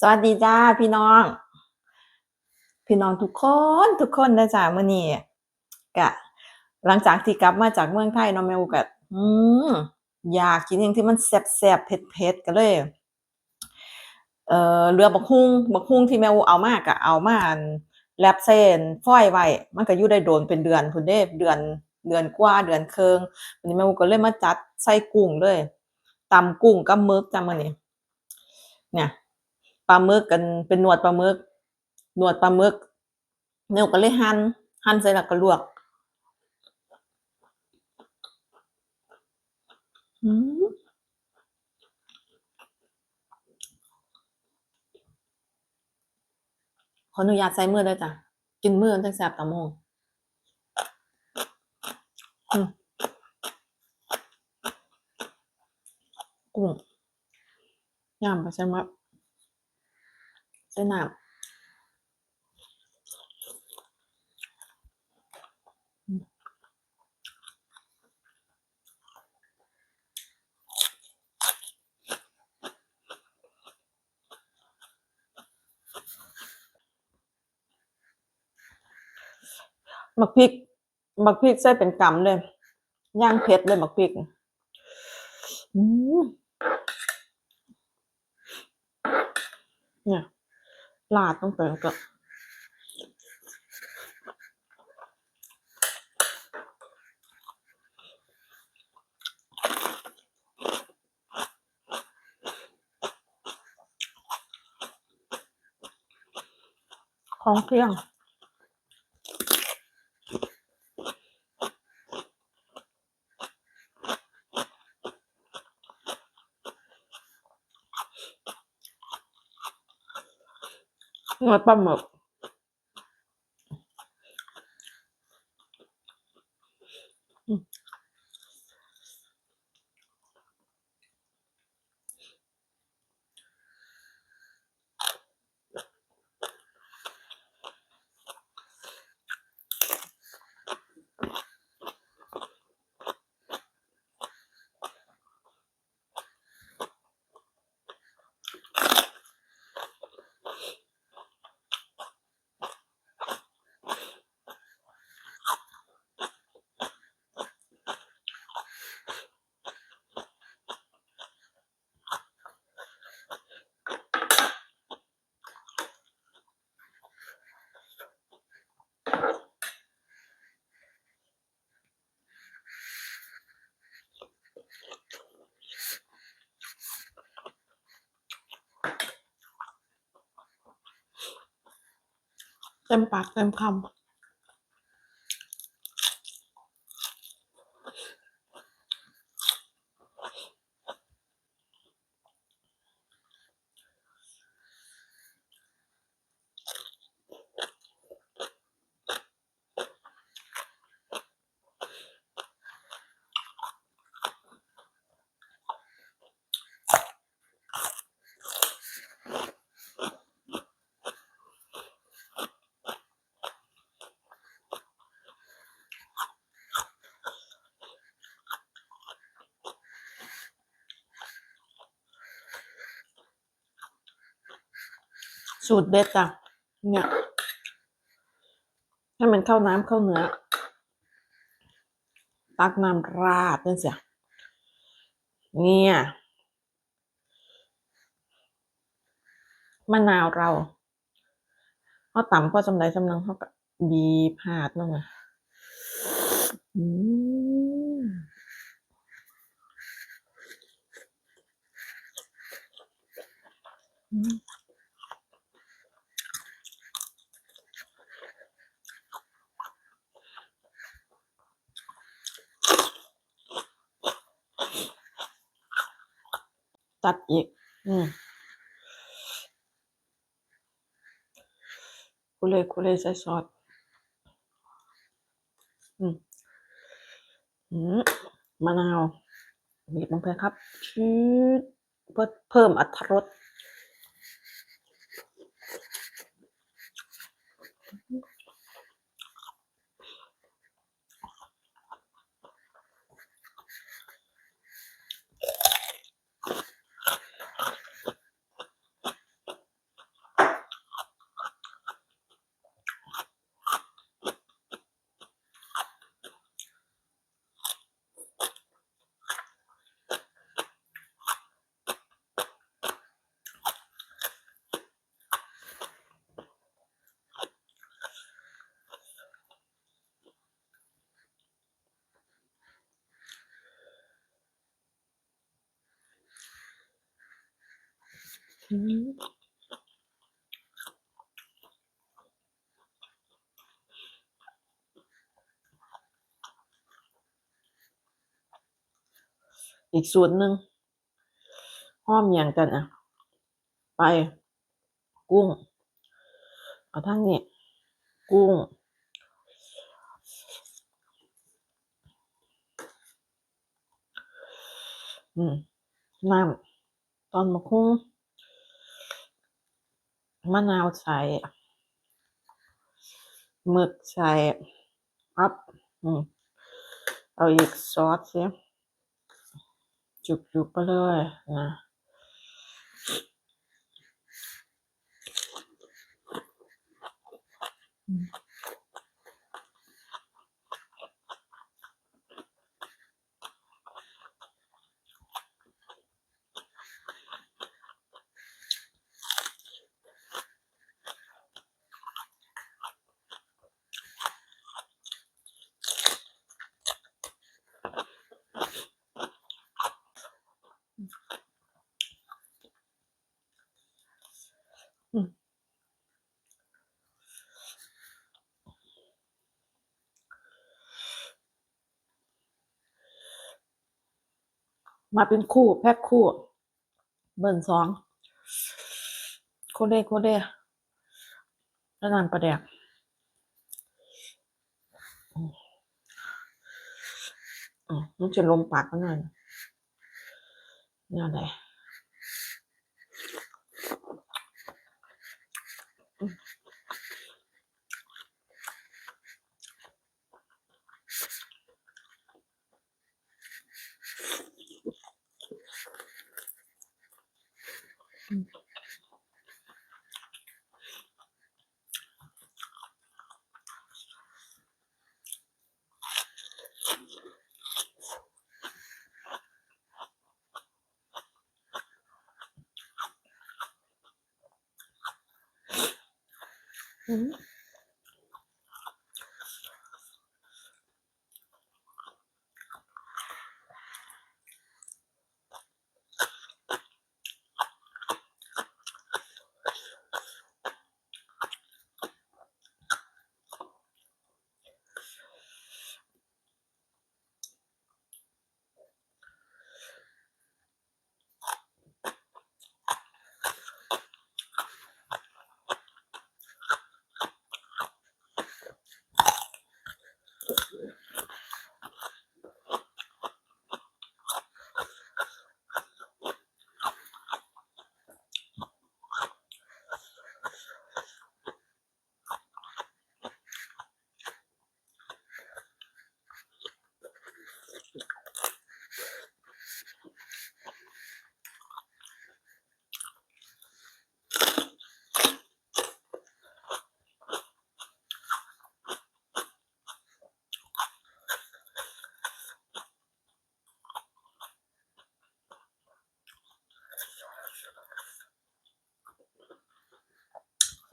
สวัสดีจ้าพี่น้อง พี่น้องทุกคนทุกคนนะจ๊ะมื้อนี้กะ หลังจากที่กลับมาจากเมืองไทยเนาะแม่อูก็อืมอยากกินหยังที่มันแซ่บๆเผ็ดๆก็เลยเอ่อเหลือบักหุ่งบักหุ่งที่แม่อูเอามาก็เอามาแรปใส่อั่นฟอยไว้มันก็อยู่ได้โดนเป็นเดือนพู้นเด้เดือน เดือนกว่าเดือนเครึ่งวันนี้แม่อูก็เลยมาจัดใส่กุ้งเลยตำกุ้งกับมึกจ้ะมื้อนี้เนี่ยปลาหมึกกันเป็นหนวดปลาหมึกหนวดปลาหมึกแม่อูก็เลยหั่นหั่นเสร็จแล้วก็ลวกอืมขออนุญาตใส่มือเด้จ้ะ กินมือมันจั่งแซ่บตำบักหุ่งอืม กุ้งย่างไปใส่มะใส่น้ำมักพริก บักพริกใส่เป็นกำเลยย่างเผ็ดเลยบักพริกเนี่ยราดลงไปล้วก็ของเที่ยง หนวดปลาหมึก อืม เต็มปากเต็มคำ สูตรเด็ดจ้ะเนี่ยให้มันเข้าน้ำเข้าเนื้อ ตักน้ำราดนั่นเสียเนี่ยมะนาวเราเขาต่ำก็จำได้จำนังเขาก็บีบหาดลงมาอืม อืม ตัดอีก อืมคุเลยคุเลยใส่ซอสอืมอืมมะนาวบีบลงไปครับชืดเพื่อเพิ่มอรรถรส อีกสูตรหนึ่งห้อมอย่างกันอะ ไป กุ้ง เอาทั้งนี้กุ้ง อืมน้ำตอนมะคุ้ง มะนาวใส่หมึกใส่อัพเอาอีกซอสสิจุกๆไปเลยนะม มาเป็นคู่แพ็คคู่ เบิ่งสองโคเดโคเดแล้วนานประแดกอ๋อมมันจะลมปากมันหน่อยนี่อะไร อื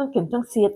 ต้องกินทั้งซีด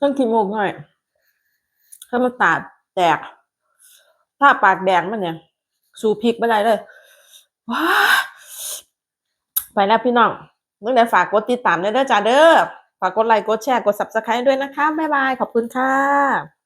ต้องกินหมกหน่อยถ้ามันตาแตก ถ้าปากแดงมันเนี่ย สูพริกไม่ได้เลยว้าไปแล้วพี่น้องเมื่อไหร่ฝากกดติดตามได้ด้อจ้าเด้อ ฝากกดไลค์กดแชร์กด subscribe ด้วยนะคะ บ๊ายบาย ขอบคุณค่ะ